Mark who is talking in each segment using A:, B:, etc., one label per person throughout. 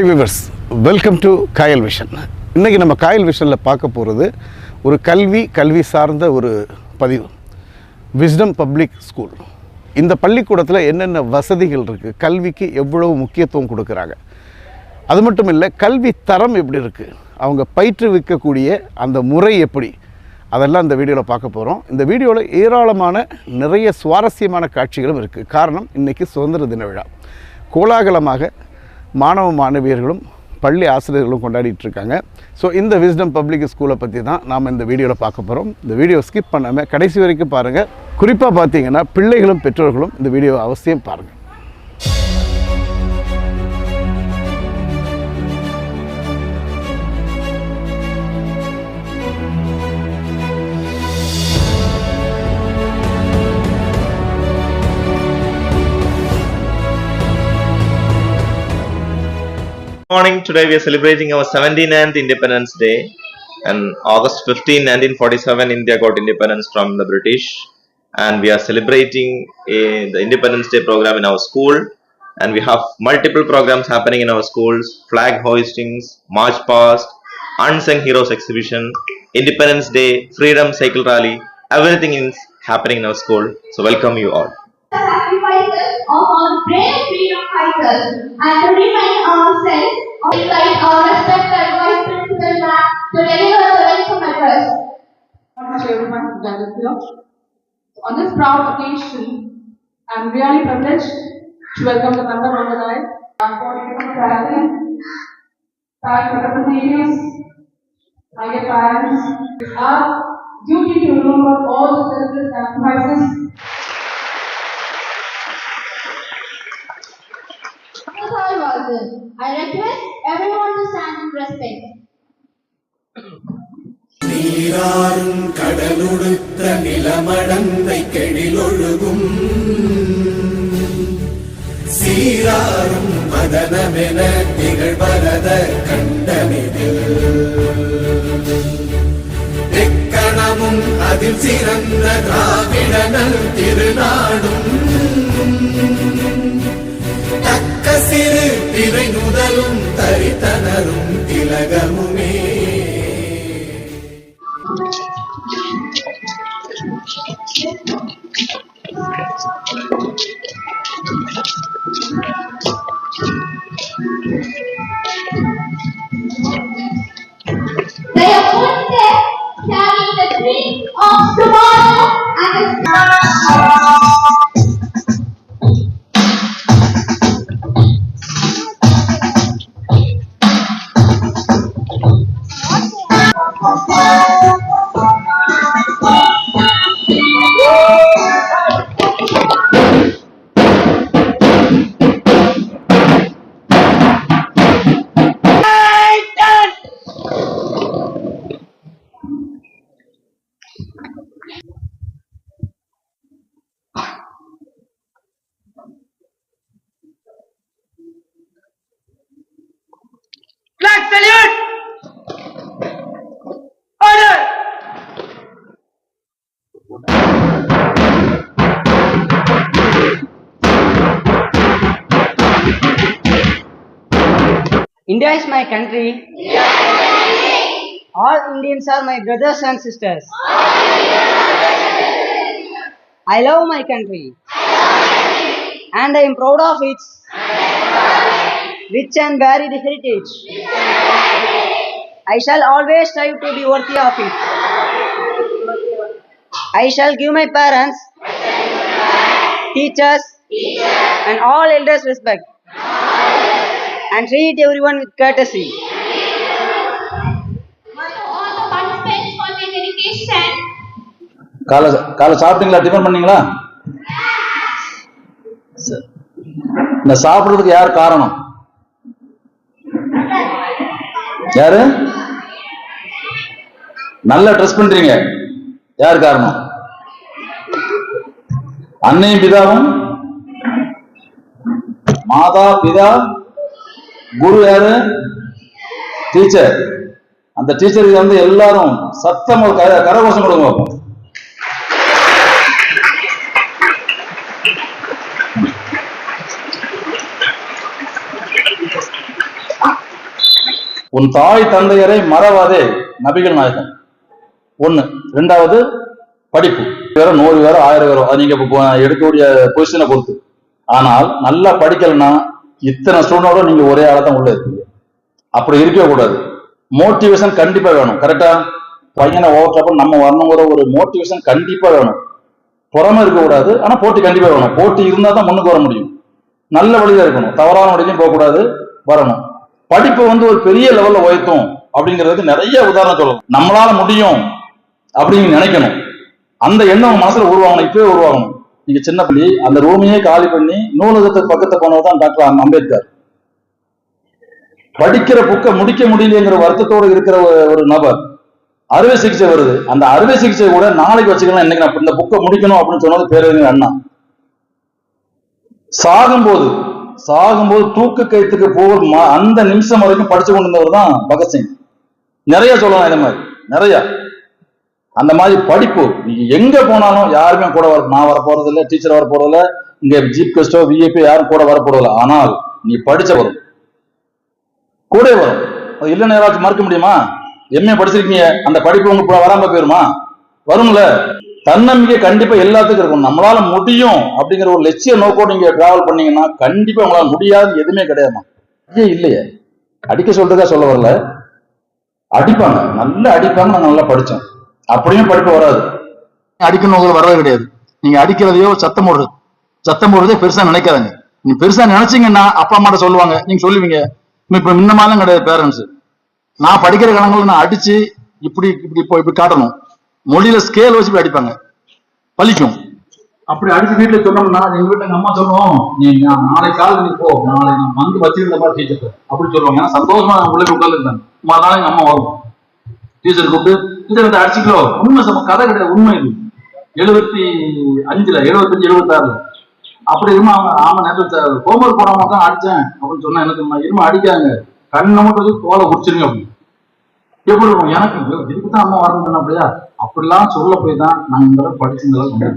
A: Hi viewers welcome to Kayal vision இன்றைக்கி நம்ம காயல் விஷனில் பார்க்க போகிறது ஒரு கல்வி கல்வி சார்ந்த ஒரு பதிவு. விஸ்டம் பப்ளிக் ஸ்கூல் இந்த பள்ளிக்கூடத்தில் என்னென்ன வசதிகள் இருக்குது கல்விக்கு எவ்வளவு முக்கியத்துவம் கொடுக்குறாங்க? அது மட்டும் இல்லை கல்வி தரம் எப்படி இருக்குது அவங்க பயிற்றுவிக்கக்கூடிய அந்த முறை எப்படி? அதெல்லாம் இந்த வீடியோவில் பார்க்க போகிறோம் இந்த வீடியோவில் ஏராளமான நிறைய சுவாரஸ்யமான காட்சிகளும் இருக்குது காரணம் இன்றைக்கி சுதந்திர தின விழா. கோலாகலமாக மாணவ மாணவியர்களும் பள்ளி ஆசிரியர்களும் கொண்டாடிட்டு இருக்காங்க ஸோ இந்த விஸ்டம் பப்ளிக் ஸ்கூலை பற்றி தான் நாம் இந்த வீடியோவில் பார்க்க போகிறோம் இந்த வீடியோ ஸ்கிப் பண்ணாமல் கடைசி வரைக்கும் பாருங்கள் குறிப்பாக பார்த்தீங்கன்னா பிள்ளைகளும் பெற்றோர்களும் இந்த வீடியோவை அவசியம் பாருங்கள்
B: morning. Today we are celebrating our 79th Independence Day. And August 15, 1947, India got independence from the British. And we are celebrating a, the Independence Day program in our school. And we have multiple programs happening in our schools flag hoistings, march past, unsung heroes exhibition, Independence Day, freedom cycle rally. Everything is happening in our school. So, welcome you all.
C: Sacrifices of our brave freedom fighters and to remind ourselves of the right our respected Vice Principal Ma'am to deliver the welcome address.
D: On this proud occasion, I'm really privileged to welcome the member of the our representatives, my parents. It's our duty to remember all the selfless sacrifices
C: I request everyone to stand in respect.
E: നീരാറും കടലുടുത്ത നിലമടന്ത കെഴിലൊഴുകും സീരാറും വദനമെന നികഴ്വരത കണ്ടമിതിൽ എക്കണമും അതിൽ സിറന്ന ദ്രാവിഡനൽ തിരുനാടും. சிறு திரை நுதலும் தரித்தனரும் திலகமும்
F: India is my country. All Indians are my brothers and sisters. I love my country. And I am proud of its rich and varied heritage. I shall always strive to be worthy of it. I shall give my parents, teachers, and all elders respect. And treat everyone with courtesy.
G: காலை காலை சாப்பிட்டீங்களா? Tiffin பண்ணீங்களா? இந்த சாப்பிடுறதுக்கு யார் காரணம்? யாரு? நல்லா ட்ரெஸ் பண்றீங்க. யார் காரணம்? அன்னையும் பிதாவும்? மாதா பிதா குரு யாரு? டீச்சர் அந்த டீச்சருக்கு வந்து எல்லாரும் சத்தம் ஒரு கர- கரகோஷம் கொடுங்க பார்ப்போம் உன் தாய் தந்தையரை மறவாதே நபிகள் நாயகம். ஒண்ணு. ரெண்டாவது படிப்பு. வேற நூறு வேற ஆயிரம் வேற. அது நீங்க எடுக்கக்கூடிய பொசிஷனை பொறுத்து. ஆனால் நல்லா படிக்கலைன்னா இத்தனை ஸ்டூடெண்டோட நீங்க ஒரே ஆளா தான் உள்ள இருக்கீங்க. அப்படி இருக்கவே கூடாது. மோட்டிவேஷன் கண்டிப்பா வேணும். கரெக்டா பையனை ஓவர்டப்ப நம்ம வரணுங்கிற ஒரு மோட்டிவேஷன் கண்டிப்பா வேணும். புறமை இருக்கக்கூடாது ஆனா போட்டி கண்டிப்பா வேணும். போட்டி இருந்தா தான் முன்னுக்கு வர முடியும். நல்ல வழியில இருக்கணும். தவறான வழியிலையும் போகக்கூடாது வரணும். படிப்பு வந்து ஒரு பெரிய லெவல்ல உயர்த்தும் அப்படிங்கிறதுக்கு நிறைய உதாரணம் சொல்லணும் நம்மளால முடியும் அப்படின்னு நினைக்கணும். அந்த எண்ணம் மனசுல உருவாகணும். இப்பவே உருவாகணும். நீங்க சின்ன பள்ளி அந்த ரூமையே காலி பண்ணி நூலகத்துக்கு பக்கத்து போனவர் தான் டாக்டர் அம்பேத்கர். படிக்கிற புக்கை முடிக்க முடியலங்கிற வருத்தத்தோடு இருக்கிற ஒரு- ஒரு நபர். அறுவை சிகிச்சை வருது. அந்த அறுவை சிகிச்சை கூட நாளைக்கு வச்சுக்கலாம் இன்னைக்கு நான் இந்த புக்கை முடிக்கணும் அப்படின்னு சொன்னது பேரறிஞர் அண்ணா. சாகும்போது சாகும்போது தூக்கு கயிற்றுக்கு போகும் அந்த நிமிஷம் வரைக்கும் படிச்சு கொண்டு இருந்தவர் தான் பகத்சிங். நிறைய சொல்லலாம் இந்த மாதிரி. நிறைய. அந்த மாதிரி படிப்பு நீங்க எங்க போனாலும் யாருமே கூட வர நான் வர போறது இல்லை டீச்சர் வர போறது இல்ல இங்க ஜீப் கெஸ்டோ விஐபி யாரும் கூட வர போறது ஆனால் நீ படிச்ச வரும். கூட வரும். அது இல்லைன்னு யாராச்சும் மறுக்க முடியுமா? எம்ஏ படிச்சிருக்கீங்க? அந்த படிப்பு உங்களுக்கு வராம போயிருமா? வரும்ல. தன்னம்பிக்கை கண்டிப்பா எல்லாத்துக்கும் இருக்கும் நம்மளால முடியும் அப்படிங்கிற ஒரு லட்சிய நோக்கோடு நீங்க டிராவல் பண்ணீங்கன்னா கண்டிப்பா உங்களால முடியாது எதுவுமே கிடையாதுமா ஏன் இல்லையே. அடிக்க சொல்றதா சொல்ல வரல. அடிப்பாங்க. நல்லா அடிப்பாங்க. நாங்க நல்லா படிச்சோம் அப்படியும் படிப்பு வராது. அடிக்கணும் வரவே கிடையாது. நீங்க அடிக்கிறதையோ சத்தம் போடுறது. சத்தம் போடுறதே பெருசா நினைக்காதீங்க. நீங்க பெருசா நினைச்சீங்கன்னா அப்பா அம்மாட்ட சொல்லுவாங்க. நீங்க சொல்லுவீங்க. இப்ப இந்த மாதிரிலாம் கிடையாது பேரண்ட்ஸ் நான் படிக்கிற காலங்களில் நான் அடிச்சு இப்படி இப்படி இப்போ இப்படி காட்டணும். மொழியில ஸ்கேல் வச்சு இப்படி அடிப்பாங்க. பலிக்கும் அப்படி அடிச்சு வீட்டுல சொன்னோம்னா எங்க வீட்டுல எங்க அம்மா சொல்லுவோம் நீ நாளை காலையில் நீ போ. நாளை நான் வந்து வச்சிருந்த மாதிரி டீச்சர் அப்படி சொல்லுவாங்க. ஏன்னா சந்தோஷமா உள்ள உட்கார்ந்து இருந்தாங்க மறுநாள் எங்க அம்மா வரும் டீச்சர் கூப்பிட்டு டீச்சர் வந்து உண்மை சம கதை கிடையாது உண்மை இது. எழுபத்தி அஞ்சுல எழுபத்தஞ்சு எழுபத்தாறுல அப்படி இருமா அவங்க ஆமா நேரத்தில் ஹோம்ஒர்க் போடாம தான் அடிச்சேன். அப்படின்னு சொன்னா என்ன சொன்னா இருமா அடிக்காங்க கண்ணை மட்டும் வச்சு தோலை அப்படின்னு. எப்படி இருக்கும்? எனக்கு இதுக்கு தான் அம்மா வரணும் அப்படியா? அப்படிலாம் சொல்ல போய் தான் நான் இந்த அளவுக்கு படிச்சு இந்த அளவுக்கு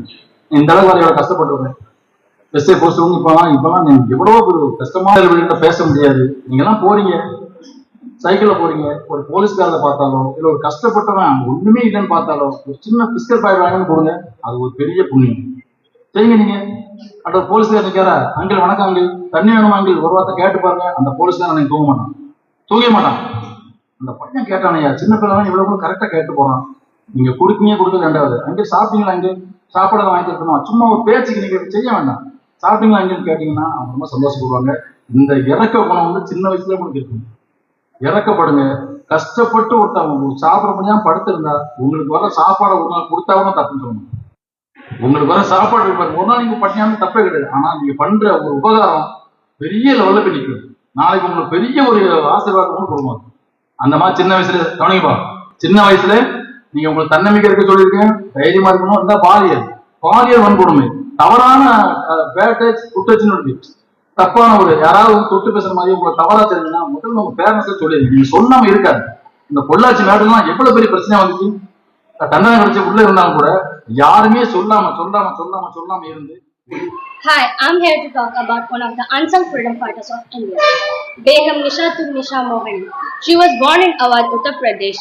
G: இந்த அளவுக்கு வர எவ்வளவு கஷ்டப்பட்டுருக்கேன். எஸ்ஏ போஸ்ட் வந்து இப்பெல்லாம் இப்பெல்லாம் நீங்க எவ்வளவோ ஒரு கஷ்டமான பேச முடியாது. நீங்க எல்லாம் போறீங்க. சைக்கிள்ல போறீங்க ஒரு போலீஸ்காரரை பார்த்தாலோ இல்ல ஒரு கஷ்டப்பட்டவன் ஒண்ணுமே இல்லைன்னு பார்த்தாலோ ஒரு சின்ன பிஸ்கட் பாய் வாங்கன்னு கொடுங்க அது ஒரு பெரிய புண்ணியம். செய்யுங்க நீங்க? அந்த போலீஸ்காரன் நிற்காரா அங்கிள் வணக்கம் அங்கிள். தண்ணி வேணுமா அங்கிள்? ஒரு வார்த்தை கேட்டு பாருங்க. அந்த போலீஸ்காரன் நீங்க தூங்க மாட்டான். தூங்க மாட்டான். அந்த பையன் கேட்டானையா சின்ன பிள்ளை இவ்வளவு கரெக்டா கேட்டு போறான். நீங்க கொடுப்பீங்க கொடுக்க ரெண்டாவது. அங்கே சாப்பிட்டீங்களா அங்கே சாப்பாடு வாங்கி தரணுமா சும்மா ஒரு பேச்சுக்கு நீங்க செய்ய வேண்டாம். சாப்பிட்டீங்களா அங்கேன்னு கேட்டீங்கன்னா அவங்க ரொம்ப சந்தோஷப்படுவாங்க. இந்த இறக்க குணம் வந்து சின்ன வயசுல உங்களுக்கு இருக்கும். இறக்கப்படுங்க. கஷ்டப்பட்டு ஒருத்தவங்க சாப்பிட முடியாம படுத்திருந்தா உங்களுக்கு வர சாப்பாடை ஒரு நாள் கொடுத்தாவும் தப்பு தப்புன்னு சொல்லணும் உங்களுக்கு வர சாப்பாடு ஒரு நாள் நீங்க பண்ணியாம தப்பே கிடையாது. ஆனா நீங்க பண்ற ஒரு உபகாரம் பெரிய லெவல்ல போய் நிற்கும். நாளைக்கு உங்களுக்கு பெரிய ஒரு ஆசீர்வாதம் கூட அந்த மாதிரி சின்ன வயசுல கவனிப்பா சின்ன வயசுல நீங்க உங்களுக்கு தன்னம்பிக்கை இருக்க சொல்லியிருக்கேன். தைரியமா இருக்கணும். இருந்தா பாலியல். பாலியல் வன்கொடுமை. தவறான பேட்டை குற்றச்சின்னு இருக்கு தப்பான ஒரு யாராவது வந்து தொட்டு பேசுற மாதிரி உங்களை தவறா தெரிஞ்சுன்னா முதல்ல உங்க பேரண்ட்ஸ் சொல்லிடுங்க நீங்க சொல்லாம இருக்காது இந்த பொள்ளாச்சி நாடுலாம் எவ்வளவு பெரிய பிரச்சனை வந்துச்சு தண்டனை கிடைச்சு உள்ள இருந்தாலும் கூட யாருமே சொல்லாம சொல்லாம சொல்லாம சொல்லாம இருந்து
H: Hi, I'm here to talk about one of the unsung freedom fighters of India, Begum Nishatul Nisha Mohani. She was born in Awadh, Uttar Pradesh,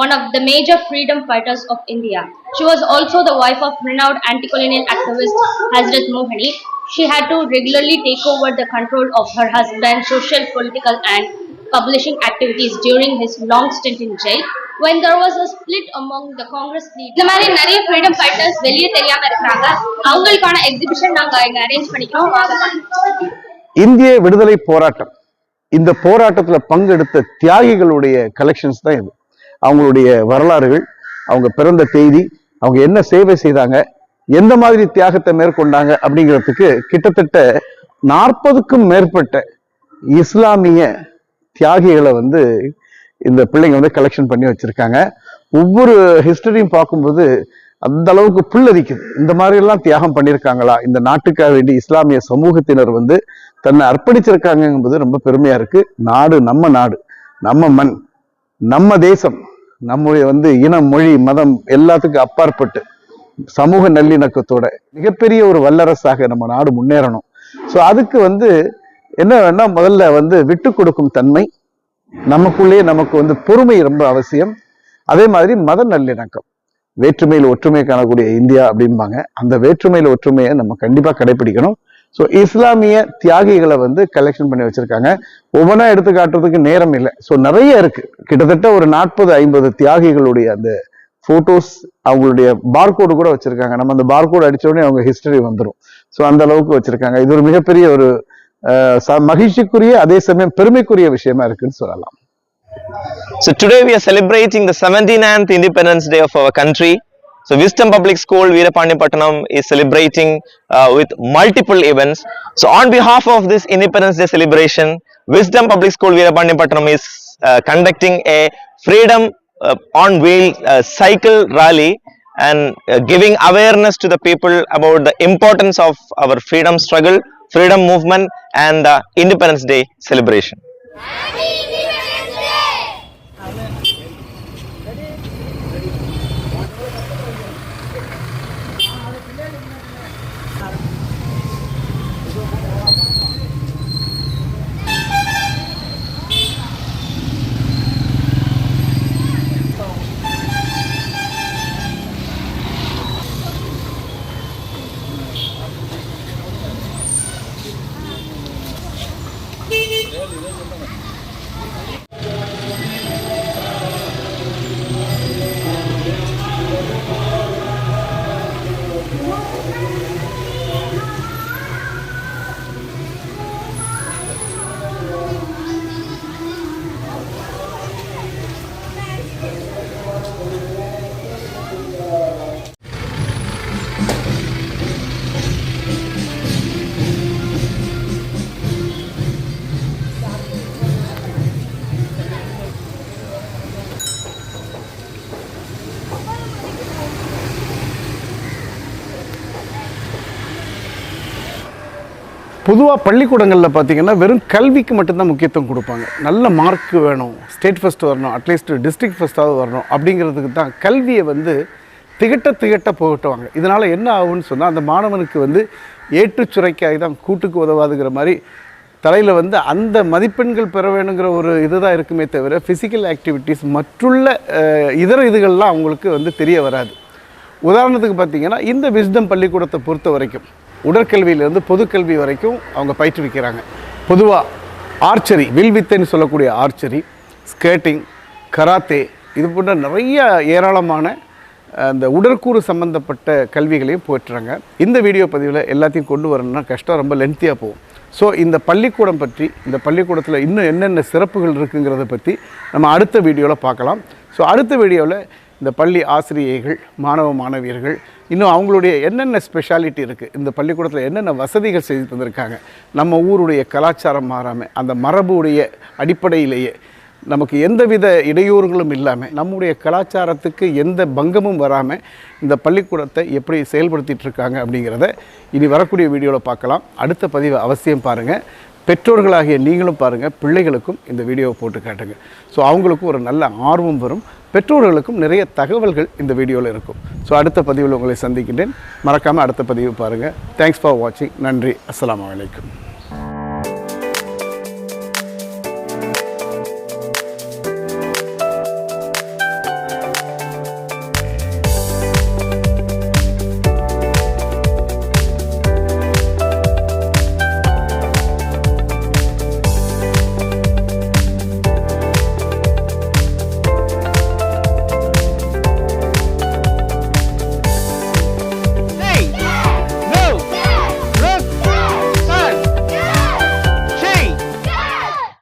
H: one of the major freedom fighters of India. She was also the wife of renowned anti-colonial activist Hazrat Mohani. She had to regularly take over the control of her husband's social, political and publishing activities during his long stint in jail when there was a split among the Congress leaders. இந்த மாதிரி நிறைய freedom fighters வெளியே தெரியாம இருக்காங்க அவங்களுக்கான exhibition நாங்க இங்க arrange பண்ணிக்கிறோம்
A: இந்திய விடுதலை போராட்டம் இந்த போராட்டத்தில் பங்கெடுத்த தியாகிகளுடைய கலெக்ஷன்ஸ் தான் இது அவங்களுடைய வரலாறுகள் அவங்க பிறந்த தேதி அவங்க என்ன சேவை செய்தாங்க எந்த மாதிரி தியாகத்தை மேற்கொண்டாங்க அப்படிங்கிறதுக்கு கிட்டத்தட்ட நாற்பதுக்கும் மேற்பட்ட இஸ்லாமிய தியாகிகளை வந்து இந்த பிள்ளைங்க வந்து கலெக்ஷன் பண்ணி வச்சிருக்காங்க. ஒவ்வொரு ஹிஸ்டரியும் பார்க்கும்போது அந்த அளவுக்கு புல்லரிக்குது இந்த மாதிரிலாம் தியாகம் பண்ணியிருக்காங்களா? இந்த நாட்டுக்காக வேண்டி இஸ்லாமிய சமூகத்தினர் வந்து தன்னை அர்ப்பணிச்சிருக்காங்கும்போது ரொம்ப பெருமையா இருக்கு. நாடு நம்ம நாடு நம்ம மண் நம்ம தேசம் நம்முடைய வந்து இனம் மொழி மதம் எல்லாத்துக்கும் அப்பாற்பட்டு சமூக நல்லிணக்கத்தோட மிகப்பெரிய ஒரு வல்லரசாக நம்ம நாடு முன்னேறணும். ஸோ அதுக்கு வந்து என்ன வேணா முதல்ல வந்து விட்டு கொடுக்கும் தன்மை நமக்குள்ளேயே நமக்கு வந்து பொறுமை ரொம்ப அவசியம். அதே மாதிரி மத நல்லிணக்கம். வேற்றுமையில் ஒற்றுமை காணக்கூடிய இந்தியா அப்படிம்பாங்க. அந்த வேற்றுமையில் ஒற்றுமையை நம்ம கண்டிப்பா கடைபிடிக்கணும் ஸோ இஸ்லாமிய தியாகிகளை வந்து கலெக்ஷன் பண்ணி வச்சிருக்காங்க. ஒவ்வொன்றா எடுத்து காட்டுறதுக்கு நேரம் இல்லை. ஸோ நிறைய இருக்கு. கிட்டத்தட்ட ஒரு நாற்பது ஐம்பது தியாகிகளுடைய அந்த ஃபோட்டோஸ் அவங்களுடைய பார்கோடு கூட வச்சிருக்காங்க நம்ம அந்த பார்கோடு அடிச்ச உடனே அவங்க ஹிஸ்டரி வந்துடும் ஸோ அந்த அளவுக்கு வச்சிருக்காங்க இது ஒரு மிகப்பெரிய ஒரு மகிழ்ச்சிக்குரிய அதே சமயம் பெருமைக்குரிய விஷயமா இருக்குன்னு சொல்லலாம்
B: So today we are celebrating the 79th Independence Day of our country. So Wisdom Public School Veerapandipattanam is celebrating uh, with multiple events. So on behalf of this Independence Day celebration, Wisdom Public School Veerapandipattanam is uh, conducting a freedom on wheel uh, cycle rally and uh, giving awareness to the people about the importance of our freedom struggle, freedom movement and the Independence Day celebration. Really? oui.
A: பொதுவாக பள்ளிக்கூடங்களில் பார்த்தீங்கன்னா வெறும் கல்விக்கு மட்டும்தான் முக்கியத்துவம் கொடுப்பாங்க. நல்ல mark வேணும் ஸ்டேட் ஃபஸ்ட் வரணும் அட்லீஸ்ட் டிஸ்ட்ரிக்ட் ஃபஸ்ட்டாவது வரணும் அப்படிங்கிறதுக்கு தான் கல்வியை வந்து திகட்ட திகட்ட போகட்டுவாங்க இதனால் என்ன ஆகும்னு சொன்னால் அந்த மாணவனுக்கு வந்து ஏற்றுச்சுரைக்காய் தான் கூட்டுக்கு உதவாதுங்கிற மாதிரி தலையில் வந்து அந்த மதிப்பெண்கள் பெற வேணுங்கிற ஒரு இதுதான் இருக்குமே தவிர ஃபிசிக்கல் ஆக்டிவிட்டீஸ் மற்றுள்ள இதர இதுகள்லாம் அவங்களுக்கு வந்து தெரிய வராது. உதாரணத்துக்கு பார்த்தீங்கன்னா இந்த விஸ்டம் பள்ளிக்கூடத்தை பொறுத்த வரைக்கும் உடற்கல்வியிலேருந்து பொதுக்கல்வி வரைக்கும் அவங்க பயிற்றுவிக்கிறாங்க. பொதுவாக ஆர்ச்சரி வில்வித்தைன்னு சொல்லக்கூடிய ஆர்ச்சரி ஸ்கேட்டிங் கராத்தே இது போன்ற நிறைய ஏராளமான அந்த உடற்கூறு சம்பந்தப்பட்ட கல்விகளையும் போயிட்டுறாங்க இந்த வீடியோ பதிவில் எல்லாத்தையும் கொண்டு வரணும்னா கஷ்டம் ரொம்ப லென்த்தியாக போகும். ஸோ இந்த பள்ளிக்கூடம் பற்றி இந்த பள்ளிக்கூடத்தில் இன்னும் என்னென்ன சிறப்புகள் இருக்குங்கிறத பற்றி நம்ம அடுத்த வீடியோவில் பார்க்கலாம். ஸோ அடுத்த வீடியோவில் இந்த பள்ளி ஆசிரியைகள் மாணவ மாணவியர்கள் இன்னும் அவங்களுடைய என்னென்ன ஸ்பெஷாலிட்டி இருக்குது இந்த பள்ளிக்கூடத்தில் என்னென்ன வசதிகள் செய்து தந்திருக்காங்க? நம்ம ஊருடைய கலாச்சாரம் மாறாமல் அந்த மரபுடைய அடிப்படையிலேயே நமக்கு எந்தவித இடையூறுகளும் இல்லாமல் நம்முடைய கலாச்சாரத்துக்கு எந்த பங்கமும் வராமல் இந்த பள்ளிக்கூடத்தை எப்படி செயல்படுத்திகிட்ருக்காங்க அப்படிங்கிறத இனி வரக்கூடிய வீடியோவில் பார்க்கலாம். அடுத்த பதிவை அவசியம் பாருங்கள் பெற்றோர்களாகிய நீங்களும் பாருங்கள் பிள்ளைகளுக்கும் இந்த வீடியோவை போட்டு காட்டுங்க. ஸோ அவங்களுக்கும் ஒரு நல்ல ஆர்வம் வரும். பெற்றோர்களுக்கும் நிறைய தகவல்கள் இந்த வீடியோவில் இருக்கும். ஸோ அடுத்த பதிவில் உங்களை சந்திக்கின்றேன். மறக்காமல் அடுத்த பதிவு பாருங்கள் தேங்க்ஸ் ஃபார் வாட்சிங் நன்றி. அஸ்லாம் வலைக்கம்